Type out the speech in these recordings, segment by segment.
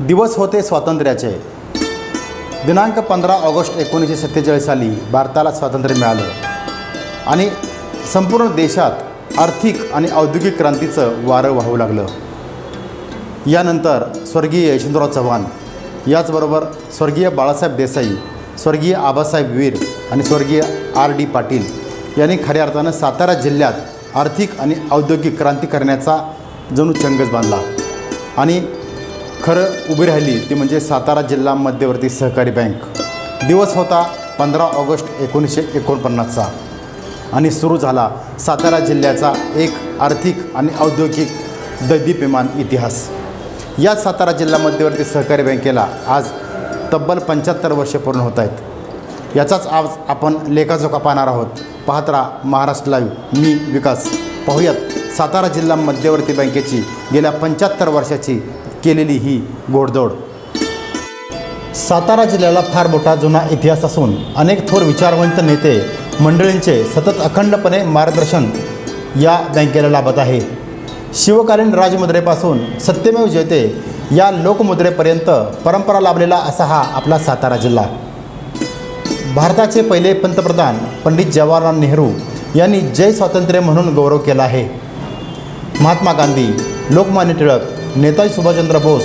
दिवस होते स्वातंत्र्याचे. दिनांक पंधरा ऑगस्ट एकोणीसशे सत्तेचाळीस साली भारताला स्वातंत्र्य मिळालं. आणि संपूर्ण देशात आर्थिक आणि औद्योगिक क्रांतीचं वारं वाहू लागलं. यानंतर स्वर्गीय यशवंतराव चव्हाण याचबरोबर स्वर्गीय बाळासाहेब देसाई स्वर्गीय आबासाहेब वीर आणि स्वर्गीय आर डी पाटील यांनी खऱ्या अर्थानं सातारा जिल्ह्यात आर्थिक आणि औद्योगिक क्रांती करण्याचा जणू चंगच बांधला. आणि खरं उभी राहिली ती म्हणजे सातारा जिल्हा मध्यवर्ती सहकारी बँक. दिवस होता पंधरा ऑगस्ट एकोणीसशे एकोणपन्नासचा. आणि सुरू झाला सातारा जिल्ह्याचा एक आर्थिक आणि औद्योगिक दैदीप्यमान इतिहास. या सातारा जिल्हा मध्यवर्ती सहकारी बँकेला आज तब्बल पंच्याहत्तर वर्षे पूर्ण होत आहेत. याचाच आज आपण लेखाजोखा पाहणार आहोत. पाहत राहा महाराष्ट्र लाईव्ह. मी विकास. पाहूयात सातारा जिल्हा मध्यवर्ती बँकेची गेल्या पंच्याहत्तर वर्षाची केलेली ही गोडदोड. सातारा जिल्ह्याला फार मोठा जुना इतिहास असून अनेक थोर विचारवंत नेते मंडळींचे सतत अखंडपणे मार्गदर्शन या बँकेला लाभत आहे. शिवकालीन राजमुद्रेपासून सत्यमेव जयते या लोकमुद्रेपर्यंत परंपरा लाभलेला असा हा आपला सातारा जिल्हा. भारताचे पहिले पंतप्रधान पंडित जवाहरलाल नेहरू यांनी जय स्वातंत्र्य म्हणून गौरव केला आहे. महात्मा गांधी लोकमान्य टिळक नेताजी सुभाषचंद्र बोस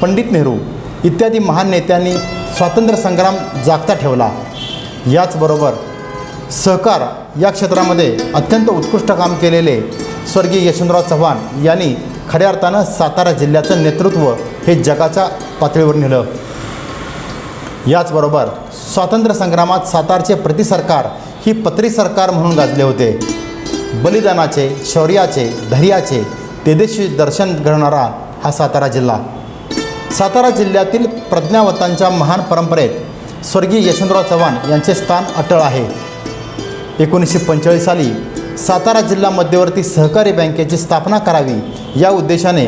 पंडित नेहरू इत्यादी महान नेत्यांनी स्वातंत्र्य संग्राम जागता ठेवला. याचबरोबर सहकार या क्षेत्रामध्ये अत्यंत उत्कृष्ट काम केलेले स्वर्गीय यशवंतराव चव्हाण यांनी खऱ्या अर्थानं सातारा जिल्ह्याचं नेतृत्व हे जगाच्या पातळीवर नेलं. याचबरोबर स्वातंत्र्य संग्रामात सातारचे प्रतिसरकार ही पत्री सरकार म्हणून गाजले होते. बलिदानाचे शौर्याचे धैर्याचे तेदेशी दर्शन घडणारा हा सातारा जिल्हा. सातारा जिल्ह्यातील प्रज्ञावतांच्या महान परंपरेत स्वर्गीय यशवंतराव चव्हाण यांचे स्थान अटळ आहे. एकोणीसशे पंचेचाळीस साली सातारा जिल्हा मध्यवर्ती सहकारी बँकेची स्थापना करावी या उद्देशाने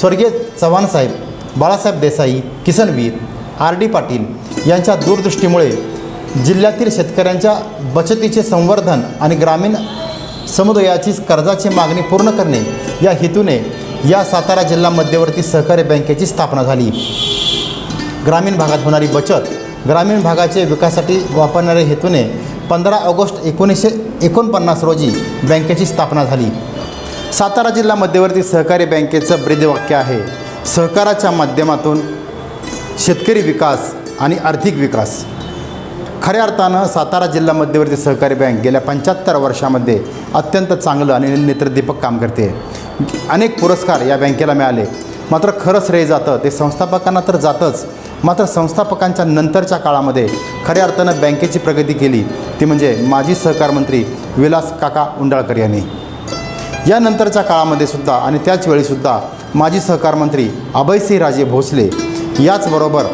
स्वर्गीय चव्हाणसाहेब बाळासाहेब देसाई किसनवीर आर डी पाटील यांच्या दूरदृष्टीमुळे जिल्ह्यातील शेतकऱ्यांच्या बचतीचे संवर्धन आणि ग्रामीण समुदायाची कर्जाची मागणी पूर्ण करणे या हेतूने या सातारा जिल्हा मध्यवर्ती सहकारी बँकेची स्थापना झाली. ग्रामीण भागात होणारी बचत ग्रामीण भागाचे विकासासाठी वापरणाऱ्या हेतूने पंधरा ऑगस्ट एकोणीसशे एकोणपन्नास रोजी बँकेची स्थापना झाली. सातारा जिल्हा मध्यवर्ती सहकारी बँकेचं ब्रीदवाक्य आहे सहकाराच्या माध्यमातून शेतकरी विकास आणि आर्थिक विकास. खऱ्या अर्थानं सातारा जिल्हा मध्यवर्ती सहकारी बँक गेल्या पंच्याहत्तर वर्षामध्ये अत्यंत चांगलं आणि नेत्रदीपक काम करते. अनेक पुरस्कार या बँकेला मिळाले. मात्र खरं श्रेय जातं ते संस्थापकांना तर जातंच. मात्र संस्थापकांच्या नंतरच्या काळामध्ये खऱ्या अर्थानं बँकेची प्रगती केली. ती म्हणजे माजी सहकार मंत्री विलास काका उंडाळकर यांनी. यानंतरच्या काळामध्ये सुद्धा आणि त्याच वेळीसुद्धा माजी सहकार मंत्री अभयसिंह राजे भोसले याचबरोबर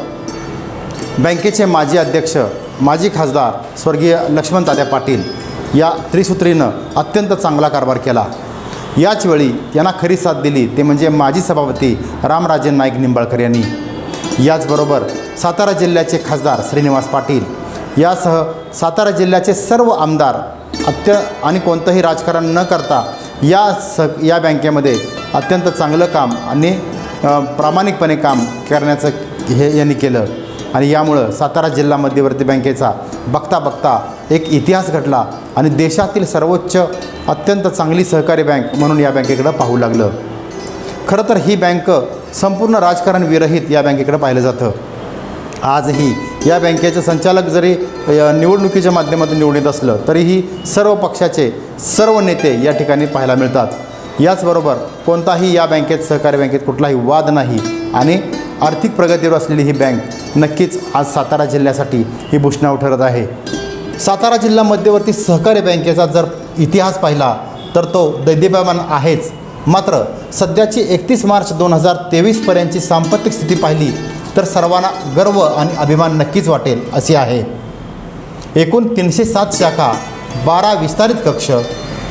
बँकेचे माजी अध्यक्ष माजी खासदार स्वर्गीय लक्ष्मण तात्या पाटील या त्रिसूत्रीनं अत्यंत चांगला कारभार केला. याचवेळी यांना खरी साथ दिली ते म्हणजे माजी सभापती रामराजे नाईक निंबाळकर यांनी. याचबरोबर सातारा जिल्ह्याचे खासदार श्रीनिवास पाटील यासह सातारा जिल्ह्याचे सर्व आमदार अत्य आणि कोणतंही राजकारण न करता या स या बँकेमध्ये अत्यंत चांगलं काम आणि प्रामाणिकपणे काम करण्याचं हे यांनी केलं. आणि यामुळं सातारा जिल्हा मध्यवर्ती बँकेचा बघता बघता एक इतिहास घडला आणि देशातील सर्वोच्च अत्यंत चांगली सहकारी बँक म्हणून या बँकेकडं पाहू लागलं. खरं तर ही बँक संपूर्ण राजकारण विरहित या बँकेकडं पाहिलं जातं. आजही या बँकेचे संचालक जरी निवडणुकीच्या माध्यमातून निवडून येत असलं तरीही सर्व पक्षाचे सर्व नेते या ठिकाणी पाहायला मिळतात. याचबरोबर कोणताही या बँकेत सहकारी बँकेत कुठलाही वाद नाही आणि आर्थिक प्रगतीवर असलेली ही बँक नक्कीच आज सातारा जिल्ह्यासाठी ही भूषणाव ठरत आहे. सातारा जिल्हा मध्यवर्ती सहकारी बँकेचा जर इतिहास पाहिला तर तो दैदिप्यमान आहेच. मात्र सध्याची एकतीस मार्च दोन हजार तेवीसपर्यंतची सांपत्तिक स्थिती पाहिली तर सर्वांना गर्व आणि अभिमान नक्कीच वाटेल अशी आहे. एकूण तीनशे सात शाखा बारा विस्तारित कक्ष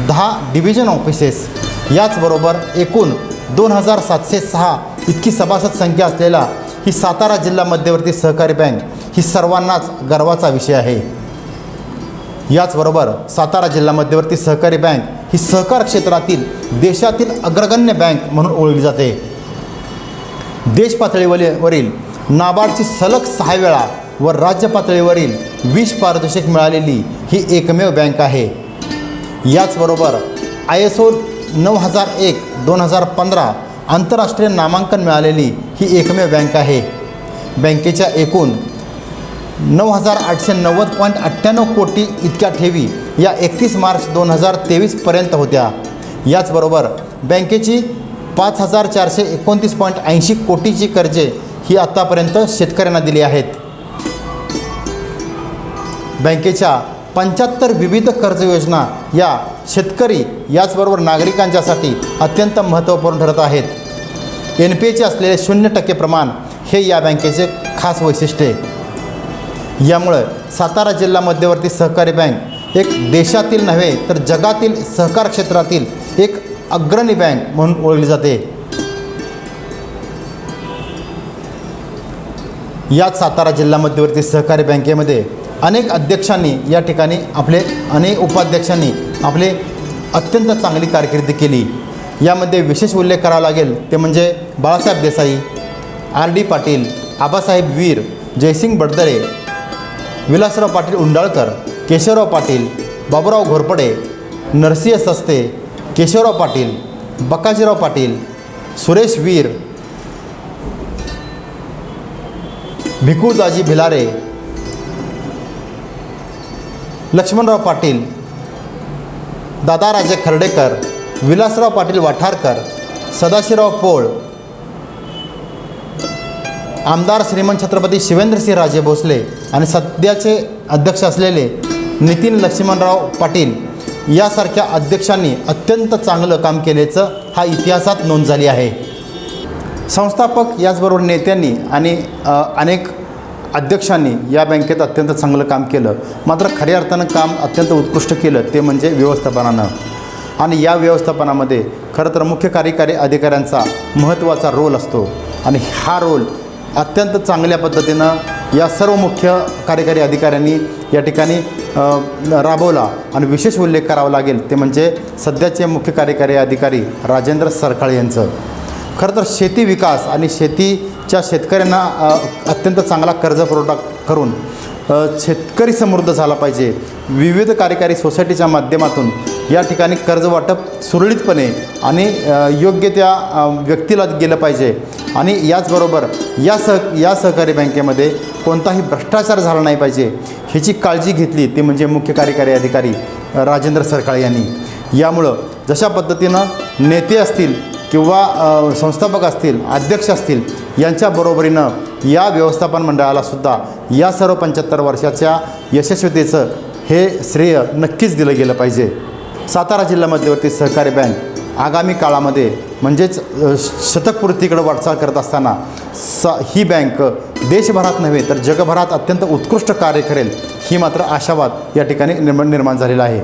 दहा डिव्हिजन ऑफिसेस याचबरोबर एकूण दोन हजार सातशे सहा इतकी सभासद संख्या असलेला ही सातारा जिल्हा मध्यवर्ती सहकारी बँक ही सर्वांनाच गर्वाचा विषय आहे. याचबरोबर सातारा जिल्हा मध्यवर्ती सहकारी बँक ही सहकार क्षेत्रातील देशातील अग्रगण्य बँक म्हणून ओळखली जाते. देश पातळीवरील नाबार्डची सलग सहा वेळा व राज्य पातळीवरील वीस पारितोषिक मिळालेली ही एकमेव बँक आहे. याचबरोबर आय एस ओ नऊ हजार एक दोन हजार पंधरा आंतरराष्ट्रीय नामांकन मिळालेली ही एकमेव बँक आहे. बँकेच्या एकूण नऊ हजार आठशे नव्वद पॉईंट अठ्ठ्याण्णव कोटी इतक्या ठेवी या एकतीस मार्च दोन हजार तेवीसपर्यंत होत्या. याचबरोबर बँकेची पाच हजार चारशे एकोणतीस पॉईंट ऐंशी कोटीची कर्जे ही आत्तापर्यंत शेतकऱ्यांना दिली आहेत. बँकेच्या पंच्याहत्तर विविध कर्ज योजना या शेतकरी याचबरोबर नागरिकांच्यासाठी अत्यंत महत्त्वपूर्ण ठरत आहेत. एन पी एचे असलेले शून्य टक्के प्रमाण हे या बँकेचे खास वैशिष्ट्य आहे. यामुळं सातारा जिल्हा मध्यवर्ती सहकारी बँक एक देशातील नव्हे तर जगातील सहकार क्षेत्रातील एक अग्रणी बँक म्हणून ओळखली जाते. याच सातारा जिल्हा मध्यवर्ती सहकारी बँकेमध्ये अनेक अध्यक्षांनी या ठिकाणी आपले अनेक उपाध्यक्षांनी आपले अत्यंत चांगली कारकिर्दी केली. यामध्ये विशेष उल्लेख करावा लागेल ते म्हणजे बाळासाहेब देसाई आर डी पाटील आबासाहेब वीर जयसिंग बडदरे विलासराव पाटील उंडाळकर केशवराव पाटील बाबूराव घोरपडे नरसिंह सस्ते केशवराव पाटील बकाजीराव पाटील सुरेश वीर भिकूदाजी भिलारे लक्ष्मणराव पाटील दादाराजे खर्डेकर विलासराव पाटील वाठारकर सदाशिवराव पोळ आमदार श्रीमंत छत्रपती शिवेंद्रसिंह राजे भोसले आणि सध्याचे अध्यक्ष असलेले नितीन लक्ष्मणराव पाटील यासारख्या अध्यक्षांनी अत्यंत चांगलं काम केल्याचं हा इतिहासात नोंद झाली आहे. संस्थापक याचबरोबर नेत्यांनी आणि अनेक अध्यक्षांनी या बँकेत अत्यंत चांगलं काम केलं. मात्र खऱ्या अर्थानं काम अत्यंत उत्कृष्ट केलं ते म्हणजे व्यवस्थापनानं. आणि या व्यवस्थापनामध्ये खरं तर मुख्य कार्यकारी अधिकाऱ्यांचा महत्त्वाचा रोल असतो. आणि हा रोल अत्यंत चांगल्या पद्धतीनं या सर्व मुख्य कार्यकारी अधिकाऱ्यांनी या ठिकाणी राबवला आणि विशेष उल्लेख करावा लागेल ते म्हणजे सध्याचे मुख्य कार्यकारी अधिकारी राजेंद्र सरकाळे यांचं. खरं तर शेती विकास आणि शेतीच्या शेतकऱ्यांना अत्यंत चांगला कर्ज पुरवठा करून शेतकरी समृद्ध झाला पाहिजे. विविध कार्यकारी सोसायटीच्या माध्यमातून या ठिकाणी कर्ज वाटप सुरळीतपणे आणि योग्य त्या व्यक्तीला गेलं पाहिजे. आणि याचबरोबर या सह या सहकारी बँकेमध्ये कोणताही भ्रष्टाचार झाला नाही पाहिजे ह्याची काळजी घेतली ती म्हणजे मुख्य कार्यकारी अधिकारी राजेंद्र सरकाळे यांनी. यामुळं जशा पद्धतीनं नेते असतील किंवा संस्थापक असतील अध्यक्ष असतील यांच्या बरोबरीनं या व्यवस्थापन मंडळालासुद्धा या सर्व पंच्याहत्तर वर्षाच्या यशस्वीतेचं हे श्रेय नक्कीच दिलं गेलं पाहिजे. सातारा जिल्हा मध्यवर्ती सहकारी बँक आगामी काळामध्ये म्हणजेच शतकपूर्तीकडे वाटचाल करत असताना स ही बँक देशभरात नव्हे तर जगभरात अत्यंत उत्कृष्ट कार्य करेल ही मात्र आशावाद या ठिकाणी निर्माण निर्माण झालेला आहे.